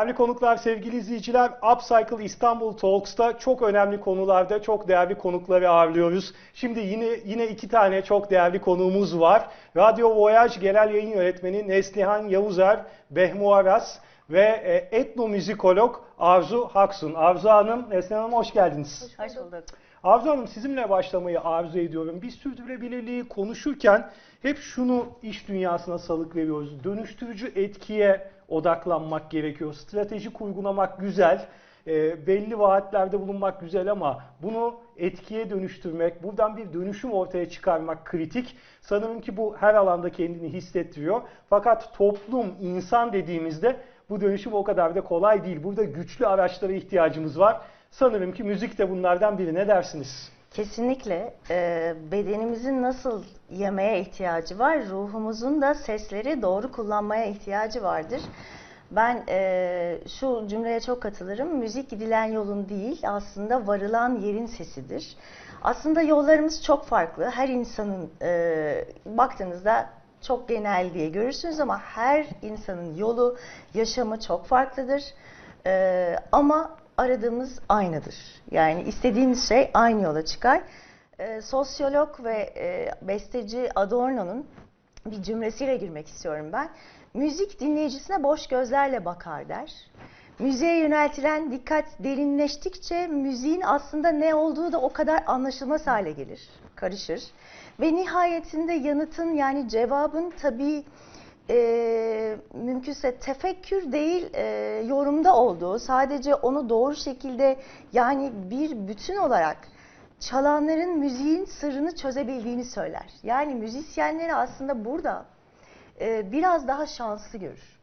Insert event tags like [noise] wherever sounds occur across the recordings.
Değerli konuklar, sevgili izleyiciler, Upcycle İstanbul Talks'ta çok önemli konularda çok değerli konukları ağırlıyoruz. Şimdi yine yine iki tane çok değerli konuğumuz var. Radyo Voyage Genel Yayın Yönetmeni Neslihan Yavuzer, Behmu Aras ve e, etnomüzikolog Arzu Haksun. Arzu Hanım, Neslihan Hanım hoş geldiniz. Hoş bulduk. Arzu Hanım sizinle başlamayı arzu ediyorum. Biz sürdürülebilirliği konuşurken hep şunu iş dünyasına salık veriyoruz. Dönüştürücü etkiye odaklanmak gerekiyor. Stratejik uygulamak güzel, e, belli vaatlerde bulunmak güzel ama bunu etkiye dönüştürmek, buradan bir dönüşüm ortaya çıkarmak kritik. Sanırım ki bu her alanda kendini hissettiriyor. Fakat toplum, insan dediğimizde bu dönüşüm o kadar da kolay değil. Burada güçlü araçlara ihtiyacımız var. Sanırım ki müzik de bunlardan biri. Ne dersiniz? Kesinlikle e, bedenimizin nasıl yemeğe ihtiyacı var, ruhumuzun da sesleri doğru kullanmaya ihtiyacı vardır. Ben e, şu cümleye çok katılırım. Müzik gidilen yolun değil, aslında varılan yerin sesidir. Aslında yollarımız çok farklı. Her insanın e, baktığınızda çok genel diye görürsünüz ama her insanın yolu, yaşamı çok farklıdır. E, ama aradığımız aynıdır. Yani istediğimiz şey aynı yola çıkar. E, sosyolog ve e, besteci Adorno'nun bir cümlesiyle girmek istiyorum ben. Müzik dinleyicisine boş gözlerle bakar der. Müziğe yöneltilen dikkat derinleştikçe müziğin aslında ne olduğu da o kadar anlaşılmaz hale gelir, karışır. Ve nihayetinde yanıtın yani cevabın tabii e, mümkünse tefekkür değil e, yorumda olduğu, sadece onu doğru şekilde yani bir bütün olarak çalanların müziğin sırrını çözebildiğini söyler. Yani müzisyenleri aslında burada e, biraz daha şanslı görür.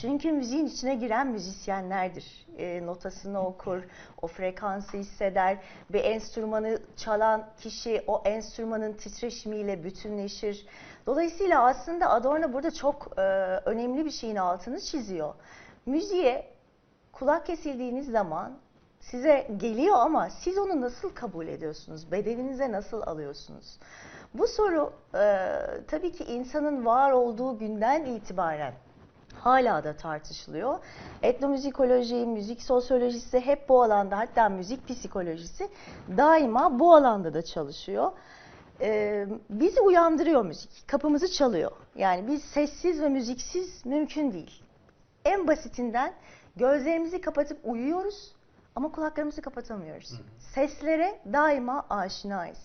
Çünkü müziğin içine giren müzisyenlerdir. E, notasını okur, o frekansı hisseder ve enstrümanı çalan kişi o enstrümanın titreşimiyle bütünleşir. Dolayısıyla aslında Adorno burada çok e, önemli bir şeyin altını çiziyor. Müziğe kulak kesildiğiniz zaman size geliyor ama siz onu nasıl kabul ediyorsunuz? Bedeninize nasıl alıyorsunuz? Bu soru e, tabii ki insanın var olduğu günden itibaren hala da tartışılıyor. Etnomüzikoloji, müzik sosyolojisi hep bu alanda hatta müzik psikolojisi daima bu alanda da çalışıyor. Ee, bizi uyandırıyor müzik, kapımızı çalıyor. Yani biz sessiz ve müziksiz mümkün değil. En basitinden gözlerimizi kapatıp uyuyoruz ama kulaklarımızı kapatamıyoruz. Seslere daima aşinayız.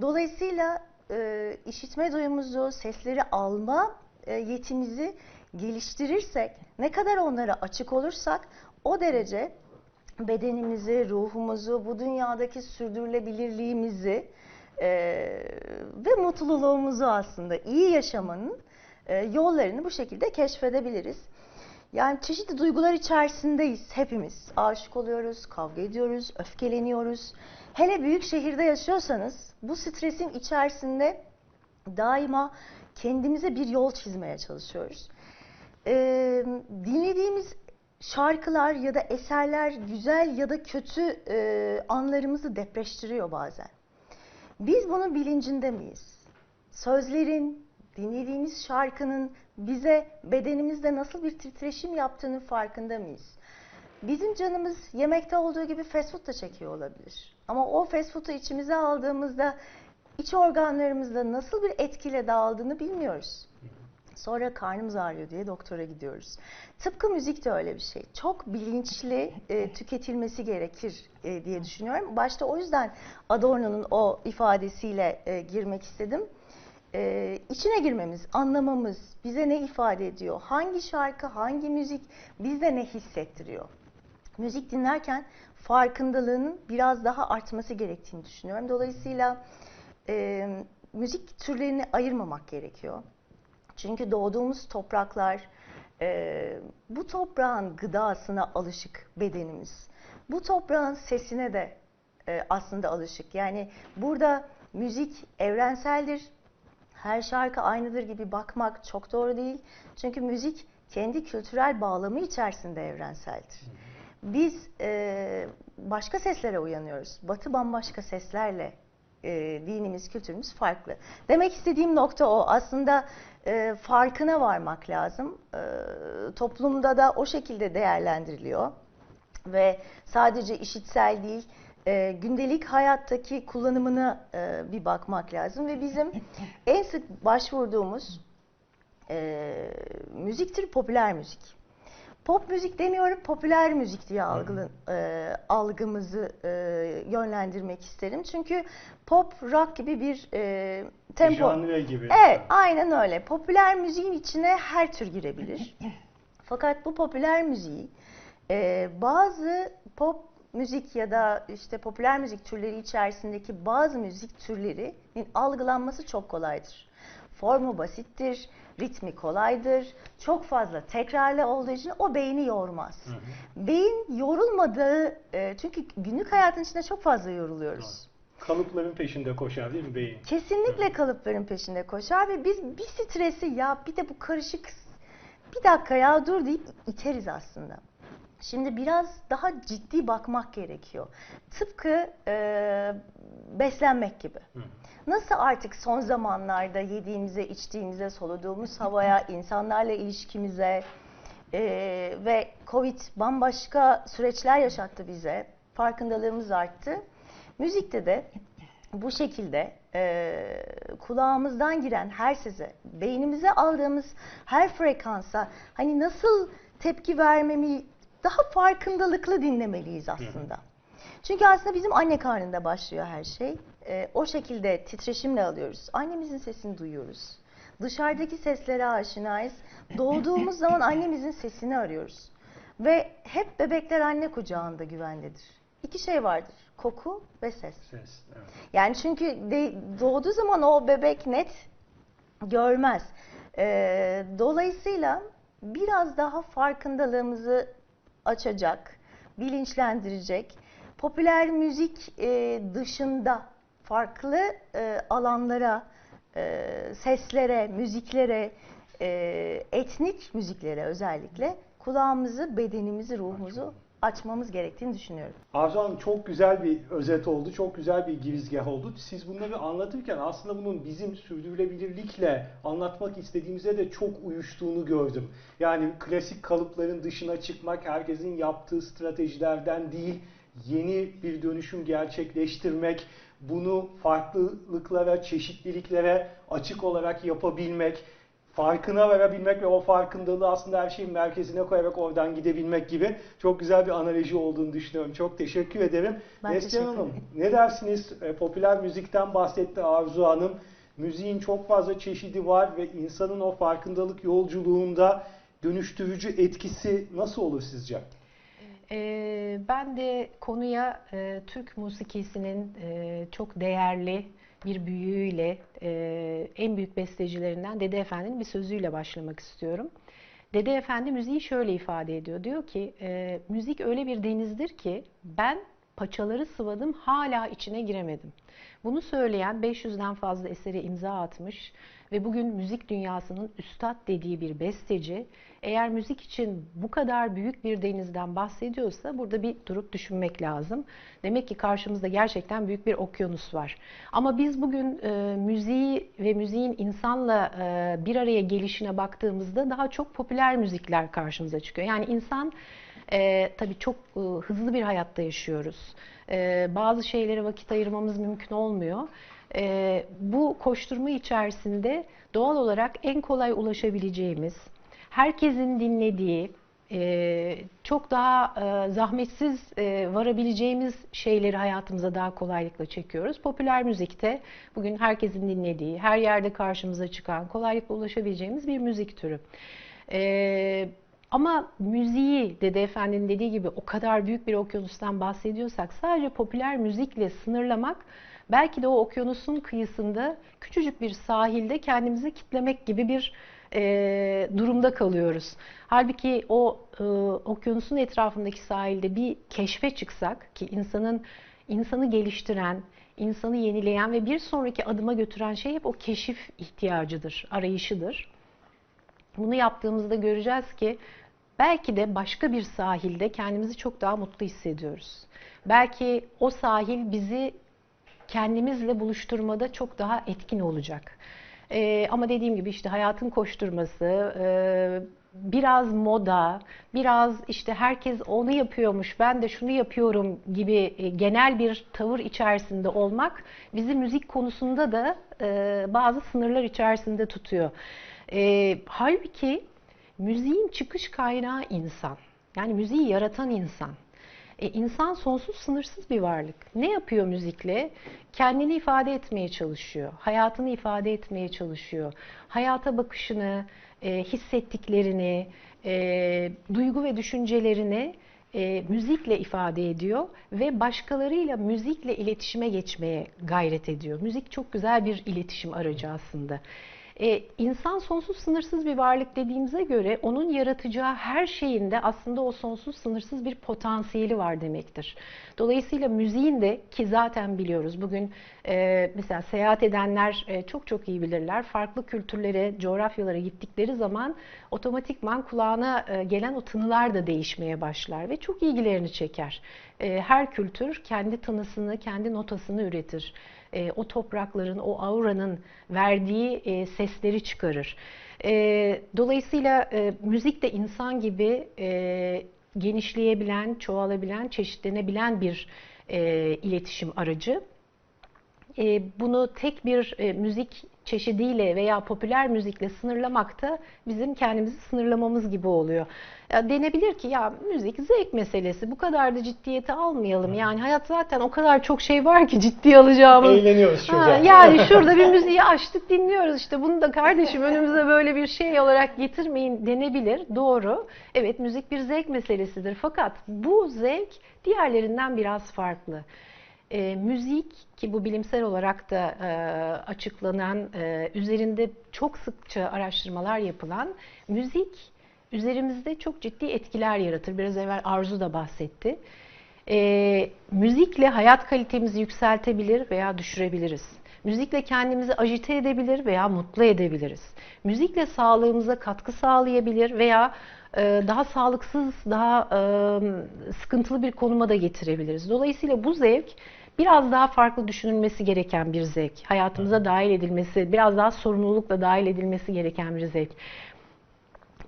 Dolayısıyla e, işitme duyumuzu, sesleri alma e, yetimizi geliştirirsek, ne kadar onlara açık olursak o derece bedenimizi, ruhumuzu, bu dünyadaki sürdürülebilirliğimizi e, ve mutluluğumuzu aslında iyi yaşamanın e, yollarını bu şekilde keşfedebiliriz. Yani çeşitli duygular içerisindeyiz hepimiz. Aşık oluyoruz, kavga ediyoruz, öfkeleniyoruz. Hele büyük şehirde yaşıyorsanız bu stresin içerisinde daima kendimize bir yol çizmeye çalışıyoruz. Ee, dinlediğimiz şarkılar ya da eserler güzel ya da kötü e, anlarımızı depreştiriyor bazen. Biz bunun bilincinde miyiz? Sözlerin, dinlediğimiz şarkının bize bedenimizde nasıl bir titreşim yaptığını farkında mıyız? Bizim canımız yemekte olduğu gibi fast food da çekiyor olabilir. Ama o fast food'u içimize aldığımızda iç organlarımızda nasıl bir etkiyle dağıldığını bilmiyoruz. Sonra karnımız ağrıyor diye doktora gidiyoruz. Tıpkı müzik de öyle bir şey. Çok bilinçli e, tüketilmesi gerekir e, diye düşünüyorum. Başta o yüzden Adorno'nun o ifadesiyle e, girmek istedim. E, içine girmemiz, anlamamız, bize ne ifade ediyor, hangi şarkı, hangi müzik bizde ne hissettiriyor. Müzik dinlerken farkındalığının biraz daha artması gerektiğini düşünüyorum. Dolayısıyla e, müzik türlerini ayırmamak gerekiyor. Çünkü doğduğumuz topraklar e, bu toprağın gıdasına alışık bedenimiz. Bu toprağın sesine de e, aslında alışık. Yani burada müzik evrenseldir. Her şarkı aynıdır gibi bakmak çok doğru değil. Çünkü müzik kendi kültürel bağlamı içerisinde evrenseldir. Biz e, başka seslere uyanıyoruz. Batı bambaşka seslerle e, dinimiz, kültürümüz farklı. Demek istediğim nokta o. Aslında e, farkına varmak lazım. E, toplumda da o şekilde değerlendiriliyor ve sadece işitsel değil, e, gündelik hayattaki kullanımına e, bir bakmak lazım ve bizim en sık başvurduğumuz e, müzik türü popüler müzik. Pop müzik demiyorum, popüler müzik diye algılı, e, algımızı e, yönlendirmek isterim. Çünkü pop, rock gibi bir e, tempo. Janre gibi. Evet, aynen öyle. Popüler müziğin içine her tür girebilir. [clears throat] Fakat bu popüler müziği e, bazı pop müzik ya da işte popüler müzik türleri içerisindeki bazı müzik türlerinin algılanması çok kolaydır. Formu basittir, ritmi kolaydır, çok fazla tekrarlı olduğu için o beyni yormaz. Beyin yorulmadığı, e, çünkü günlük hayatın içinde çok fazla yoruluyoruz. Kalıpların peşinde koşar değil mi beyin? Kesinlikle kalıpların peşinde koşar ve biz bir stresi ya bir de bu karışık bir dakika ya dur deyip iteriz aslında. Şimdi biraz daha ciddi bakmak gerekiyor. Tıpkı e, beslenmek gibi. Nasıl artık son zamanlarda yediğimize, içtiğimize, soluduğumuz havaya, [laughs] insanlarla ilişkimize e, ve Covid bambaşka süreçler yaşattı bize. Farkındalığımız arttı. Müzikte de bu şekilde e, kulağımızdan giren her sese, beynimize aldığımız her frekansa hani nasıl tepki vermemi daha farkındalıklı dinlemeliyiz aslında. Çünkü aslında bizim anne karnında başlıyor her şey. E, o şekilde titreşimle alıyoruz. Annemizin sesini duyuyoruz. Dışarıdaki seslere aşinayız. Doğduğumuz zaman annemizin sesini arıyoruz. Ve hep bebekler anne kucağında güvendedir. İki şey vardır. Koku ve ses. Ses. Evet. Yani çünkü de, doğduğu zaman o bebek net görmez. Ee, dolayısıyla biraz daha farkındalığımızı açacak, bilinçlendirecek, popüler müzik e, dışında farklı e, alanlara, e, seslere, müziklere, e, etnik müziklere özellikle kulağımızı, bedenimizi, ruhumuzu açmamız gerektiğini düşünüyorum. Arzu Hanım çok güzel bir özet oldu, çok güzel bir girizgah oldu. Siz bunları anlatırken aslında bunun bizim sürdürülebilirlikle anlatmak istediğimize de çok uyuştuğunu gördüm. Yani klasik kalıpların dışına çıkmak, herkesin yaptığı stratejilerden değil, yeni bir dönüşüm gerçekleştirmek, bunu farklılıklara, çeşitliliklere açık olarak yapabilmek, farkına varabilmek ve o farkındalığı aslında her şeyin merkezine koyarak oradan gidebilmek gibi çok güzel bir analoji olduğunu düşünüyorum. Çok teşekkür ederim. Ben Neslihan teşekkür Hanım ederim. ne dersiniz? E, popüler müzikten bahsetti Arzu Hanım. Müziğin çok fazla çeşidi var ve insanın o farkındalık yolculuğunda dönüştürücü etkisi nasıl olur sizce? Ee, ben de konuya e, Türk musikisinin e, çok değerli bir büyüğüyle, e, en büyük bestecilerinden Dede Efendi'nin bir sözüyle başlamak istiyorum. Dede Efendi müziği şöyle ifade ediyor. Diyor ki, müzik öyle bir denizdir ki ben paçaları sıvadım hala içine giremedim. Bunu söyleyen 500'den fazla esere imza atmış ve bugün müzik dünyasının üstad dediği bir besteci eğer müzik için bu kadar büyük bir denizden bahsediyorsa burada bir durup düşünmek lazım. Demek ki karşımızda gerçekten büyük bir okyanus var. Ama biz bugün e, müziği ve müziğin insanla e, bir araya gelişine baktığımızda daha çok popüler müzikler karşımıza çıkıyor. Yani insan e, tabii çok e, hızlı bir hayatta yaşıyoruz. E, bazı şeylere vakit ayırmamız mümkün olmuyor. E, bu koşturma içerisinde doğal olarak en kolay ulaşabileceğimiz, herkesin dinlediği, e, çok daha e, zahmetsiz e, varabileceğimiz şeyleri hayatımıza daha kolaylıkla çekiyoruz. Popüler müzikte bugün herkesin dinlediği, her yerde karşımıza çıkan, kolaylıkla ulaşabileceğimiz bir müzik türü. E, ama müziği Dede Efendi'nin dediği gibi o kadar büyük bir okyanustan bahsediyorsak sadece popüler müzikle sınırlamak belki de o okyanusun kıyısında küçücük bir sahilde kendimizi kitlemek gibi bir e, durumda kalıyoruz. Halbuki o e, okyanusun etrafındaki sahilde bir keşfe çıksak ki insanın insanı geliştiren, insanı yenileyen ve bir sonraki adıma götüren şey hep o keşif ihtiyacıdır, arayışıdır. Bunu yaptığımızda göreceğiz ki belki de başka bir sahilde kendimizi çok daha mutlu hissediyoruz. Belki o sahil bizi kendimizle buluşturmada çok daha etkin olacak. Ee, ama dediğim gibi işte hayatın koşturması, e, biraz moda, biraz işte herkes onu yapıyormuş, ben de şunu yapıyorum gibi e, genel bir tavır içerisinde olmak bizi müzik konusunda da e, bazı sınırlar içerisinde tutuyor. E, halbuki müziğin çıkış kaynağı insan. Yani müziği yaratan insan. E, insan sonsuz sınırsız bir varlık. Ne yapıyor müzikle? Kendini ifade etmeye çalışıyor. Hayatını ifade etmeye çalışıyor. Hayata bakışını, e, hissettiklerini, e, duygu ve düşüncelerini e, müzikle ifade ediyor ve başkalarıyla müzikle iletişime geçmeye gayret ediyor. Müzik çok güzel bir iletişim aracı aslında. E, insan sonsuz sınırsız bir varlık dediğimize göre onun yaratacağı her şeyinde aslında o sonsuz sınırsız bir potansiyeli var demektir. Dolayısıyla müziğin de ki zaten biliyoruz bugün e, mesela seyahat edenler e, çok çok iyi bilirler. Farklı kültürlere, coğrafyalara gittikleri zaman otomatikman kulağına e, gelen o tınılar da değişmeye başlar ve çok ilgilerini çeker. E, her kültür kendi tınısını, kendi notasını üretir e, o toprakların, o auranın verdiği e, sesleri çıkarır. E, dolayısıyla e, müzik de insan gibi e, genişleyebilen, çoğalabilen, çeşitlenebilen bir e, iletişim aracı. E, bunu tek bir e, müzik çeşidiyle veya popüler müzikle sınırlamak da bizim kendimizi sınırlamamız gibi oluyor. Ya denebilir ki ya müzik zevk meselesi bu kadar da ciddiyete almayalım. Yani hayat zaten o kadar çok şey var ki ciddiye alacağımız. Eğleniyoruz şurada. Ha, yani şurada bir müziği açtık dinliyoruz işte bunu da kardeşim önümüze böyle bir şey olarak getirmeyin denebilir. Doğru. Evet müzik bir zevk meselesidir. Fakat bu zevk diğerlerinden biraz farklı. E, müzik ki bu bilimsel olarak da e, açıklanan, e, üzerinde çok sıkça araştırmalar yapılan müzik üzerimizde çok ciddi etkiler yaratır. Biraz evvel Arzu da bahsetti. E, müzikle hayat kalitemizi yükseltebilir veya düşürebiliriz. Müzikle kendimizi ajite edebilir veya mutlu edebiliriz. Müzikle sağlığımıza katkı sağlayabilir veya e, daha sağlıksız, daha e, sıkıntılı bir konuma da getirebiliriz. Dolayısıyla bu zevk biraz daha farklı düşünülmesi gereken bir zevk. Hayatımıza dahil edilmesi, biraz daha sorumlulukla dahil edilmesi gereken bir zevk.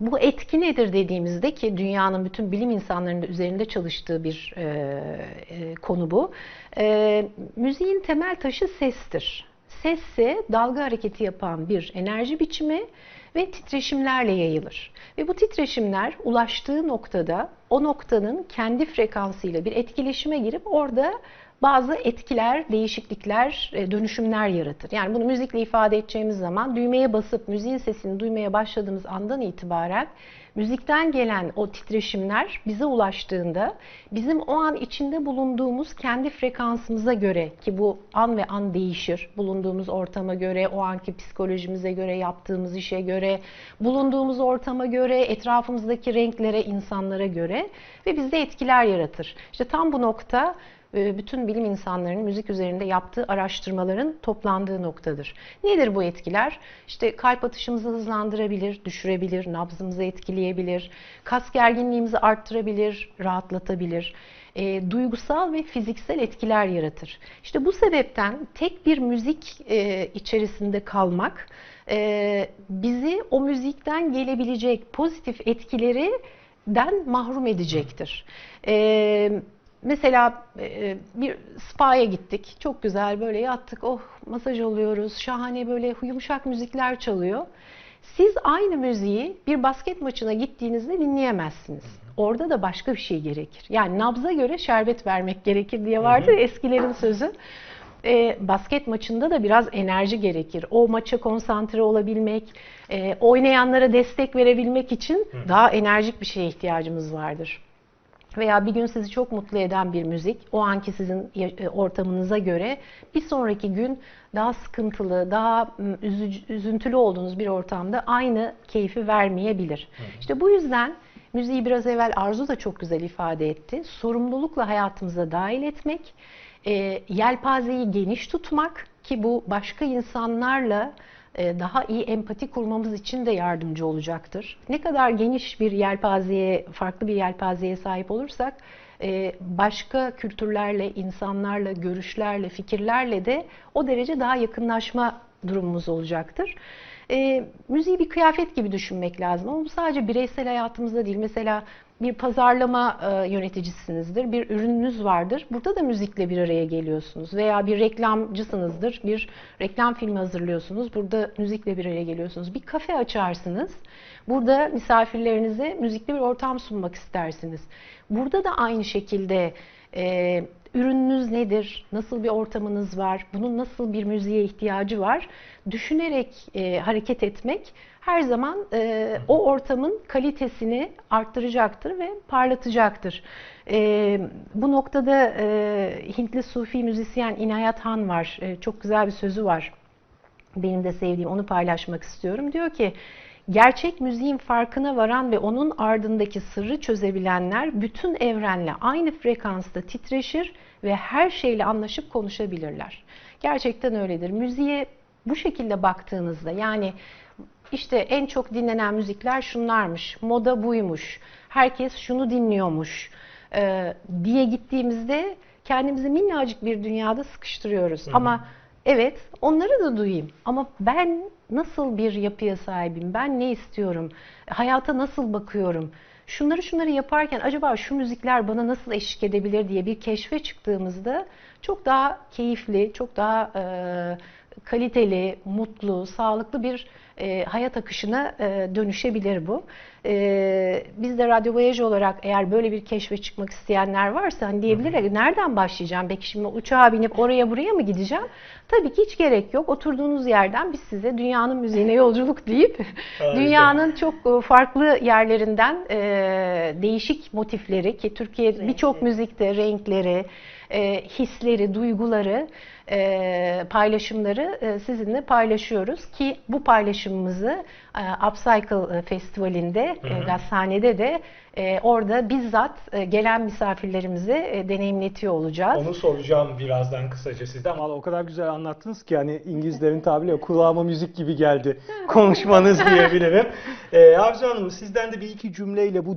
Bu etki nedir dediğimizde ki dünyanın bütün bilim insanlarının üzerinde çalıştığı bir e, e, konu bu. E, müziğin temel taşı sestir. Ses ise dalga hareketi yapan bir enerji biçimi ve titreşimlerle yayılır. Ve bu titreşimler ulaştığı noktada o noktanın kendi frekansıyla bir etkileşime girip orada bazı etkiler, değişiklikler, e, dönüşümler yaratır. Yani bunu müzikle ifade edeceğimiz zaman düğmeye basıp müziğin sesini duymaya başladığımız andan itibaren müzikten gelen o titreşimler bize ulaştığında bizim o an içinde bulunduğumuz kendi frekansımıza göre ki bu an ve an değişir. Bulunduğumuz ortama göre, o anki psikolojimize göre, yaptığımız işe göre, bulunduğumuz ortama göre, etrafımızdaki renklere, insanlara göre ve bizde etkiler yaratır. İşte tam bu nokta bütün bilim insanlarının müzik üzerinde yaptığı araştırmaların toplandığı noktadır. Nedir bu etkiler? İşte kalp atışımızı hızlandırabilir, düşürebilir, nabzımızı etkileyebilir, kas gerginliğimizi arttırabilir, rahatlatabilir. E, duygusal ve fiziksel etkiler yaratır. İşte bu sebepten tek bir müzik e, içerisinde kalmak e, bizi o müzikten gelebilecek pozitif etkileri den mahrum edecektir. E, Mesela e, bir spa'ya gittik. Çok güzel böyle yattık. Oh masaj oluyoruz. Şahane böyle yumuşak müzikler çalıyor. Siz aynı müziği bir basket maçına gittiğinizde dinleyemezsiniz. Orada da başka bir şey gerekir. Yani nabza göre şerbet vermek gerekir diye vardır eskilerin sözü. E, basket maçında da biraz enerji gerekir. O maça konsantre olabilmek, e, oynayanlara destek verebilmek için daha enerjik bir şeye ihtiyacımız vardır veya bir gün sizi çok mutlu eden bir müzik o anki sizin e, ortamınıza göre bir sonraki gün daha sıkıntılı, daha üzüntülü olduğunuz bir ortamda aynı keyfi vermeyebilir. Hı hı. İşte bu yüzden müziği biraz evvel Arzu da çok güzel ifade etti. Sorumlulukla hayatımıza dahil etmek, e, yelpazeyi geniş tutmak ki bu başka insanlarla e, daha iyi empati kurmamız için de yardımcı olacaktır. Ne kadar geniş bir yelpazeye, farklı bir yelpazeye sahip olursak e, başka kültürlerle, insanlarla, görüşlerle, fikirlerle de o derece daha yakınlaşma durumumuz olacaktır. E, müziği bir kıyafet gibi düşünmek lazım ama bu sadece bireysel hayatımızda değil. Mesela bir pazarlama e, yöneticisinizdir, bir ürününüz vardır. Burada da müzikle bir araya geliyorsunuz. Veya bir reklamcısınızdır, bir reklam filmi hazırlıyorsunuz. Burada müzikle bir araya geliyorsunuz. Bir kafe açarsınız. Burada misafirlerinize müzikli bir ortam sunmak istersiniz. Burada da aynı şekilde e, ürününüz nedir, nasıl bir ortamınız var, bunun nasıl bir müziğe ihtiyacı var düşünerek e, hareket etmek her zaman e, o ortamın kalitesini arttıracaktır ve parlatacaktır. E, bu noktada e, Hintli Sufi müzisyen İnayat Han var. E, çok güzel bir sözü var. Benim de sevdiğim, onu paylaşmak istiyorum. Diyor ki, gerçek müziğin farkına varan ve onun ardındaki sırrı çözebilenler bütün evrenle aynı frekansta titreşir ve her şeyle anlaşıp konuşabilirler. Gerçekten öyledir. Müziğe bu şekilde baktığınızda yani işte en çok dinlenen müzikler şunlarmış, moda buymuş, herkes şunu dinliyormuş e, diye gittiğimizde kendimizi minnacık bir dünyada sıkıştırıyoruz. Ama evet onları da duyayım. Ama ben nasıl bir yapıya sahibim, ben ne istiyorum, hayata nasıl bakıyorum, şunları şunları yaparken acaba şu müzikler bana nasıl eşlik edebilir diye bir keşfe çıktığımızda çok daha keyifli, çok daha e, kaliteli, mutlu, sağlıklı bir e, hayat akışına e, dönüşebilir bu. E, biz de Radyo Voyage olarak eğer böyle bir keşfe çıkmak isteyenler varsa hani diyebilirler nereden başlayacağım? Peki şimdi uçağa binip oraya buraya mı gideceğim? Tabii ki hiç gerek yok. Oturduğunuz yerden biz size dünyanın müziğine [laughs] yolculuk deyip dünyanın çok e, farklı yerlerinden e, değişik motifleri ki Türkiye birçok müzikte renkleri, e, hisleri, duyguları, e, paylaşımları e, sizinle paylaşıyoruz ki bu paylaşımımızı Upcycle Festivali'nde, e, Gazhane'de de e, orada bizzat e, gelen misafirlerimize e, deneyimletiyor olacağız. Onu soracağım birazdan kısaca sizden. Valla o kadar güzel anlattınız ki hani İngilizlerin tabiriyle kulağıma müzik gibi geldi [laughs] konuşmanız diyebilirim. Ee, Arzu Hanım sizden de bir iki cümleyle bu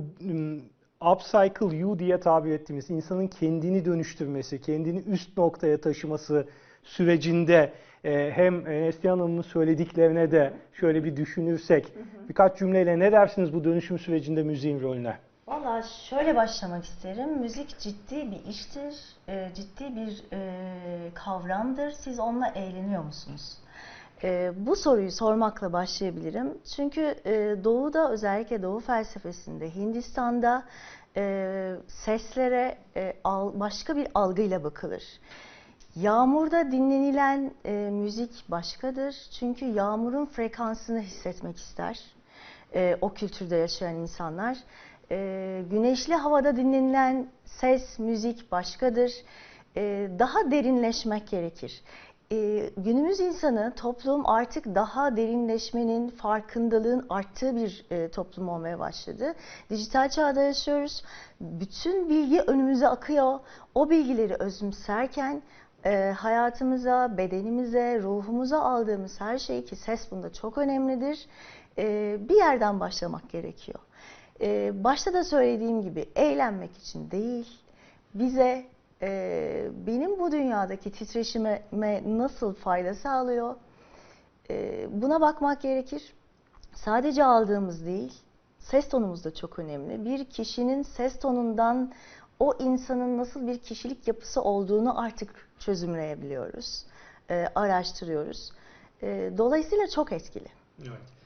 upcycle you diye tabir ettiğimiz insanın kendini dönüştürmesi, kendini üst noktaya taşıması sürecinde e, hem Neslihan Hanım'ın söylediklerine de şöyle bir düşünürsek birkaç cümleyle ne dersiniz bu dönüşüm sürecinde müziğin rolüne? Valla şöyle başlamak isterim. Müzik ciddi bir iştir, e, ciddi bir e, kavramdır. Siz onunla eğleniyor musunuz? E, bu soruyu sormakla başlayabilirim. Çünkü e, Doğu'da özellikle Doğu felsefesinde, Hindistan'da e, seslere e, al- başka bir algıyla bakılır. Yağmurda dinlenilen e, müzik başkadır. Çünkü yağmurun frekansını hissetmek ister. E, o kültürde yaşayan insanlar. E, güneşli havada dinlenilen ses, müzik başkadır. E, daha derinleşmek gerekir. E, günümüz insanı, toplum artık daha derinleşmenin, farkındalığın arttığı bir e, toplum olmaya başladı. Dijital çağda yaşıyoruz. Bütün bilgi önümüze akıyor. O bilgileri özümserken e, hayatımıza, bedenimize, ruhumuza aldığımız her şey ki ses bunda çok önemlidir. e, bir yerden başlamak gerekiyor. E, başta da söylediğim gibi eğlenmek için değil, bize e, benim bu dünyadaki titreşime nasıl fayda sağlıyor, e, buna bakmak gerekir. Sadece aldığımız değil, ses tonumuz da çok önemli. Bir kişinin ses tonundan o insanın nasıl bir kişilik yapısı olduğunu artık çözümleyebiliyoruz, e, araştırıyoruz. E, dolayısıyla çok etkili. Evet.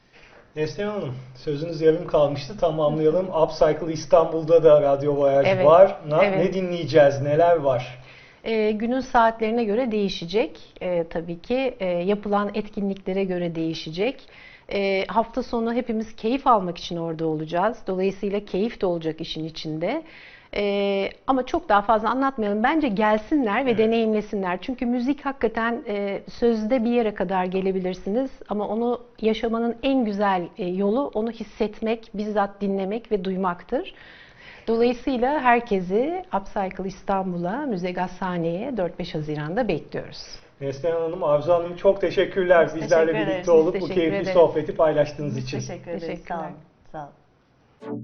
Neslihan Hanım, sözünüz yarım kalmıştı. Tamamlayalım. Upcycle İstanbul'da da Radyo Voyage Evet, var. Na- evet. Ne dinleyeceğiz? Neler var? E, günün saatlerine göre değişecek e, tabii ki. E, yapılan etkinliklere göre değişecek. E, hafta sonu hepimiz keyif almak için orada olacağız. Dolayısıyla keyif de olacak işin içinde. E, ama çok daha fazla anlatmayalım. Bence gelsinler ve deneyimlesinler. Çünkü müzik hakikaten e, sözde bir yere kadar gelebilirsiniz. Ama onu yaşamanın en güzel e, yolu onu hissetmek, bizzat dinlemek ve duymaktır. Dolayısıyla herkesi Upcycle İstanbul'a, Müze Gazhane'ye 4-5 Haziran'da bekliyoruz. Neslihan Hanım, Arzu Hanım çok teşekkürler. Biz Bizlerle teşekkür birlikte ederiz. olup bu teşekkür keyifli ederiz. sohbeti paylaştığınız için. Teşekkür ederiz. Sağ Teşekkürler. olun. Sağ olun.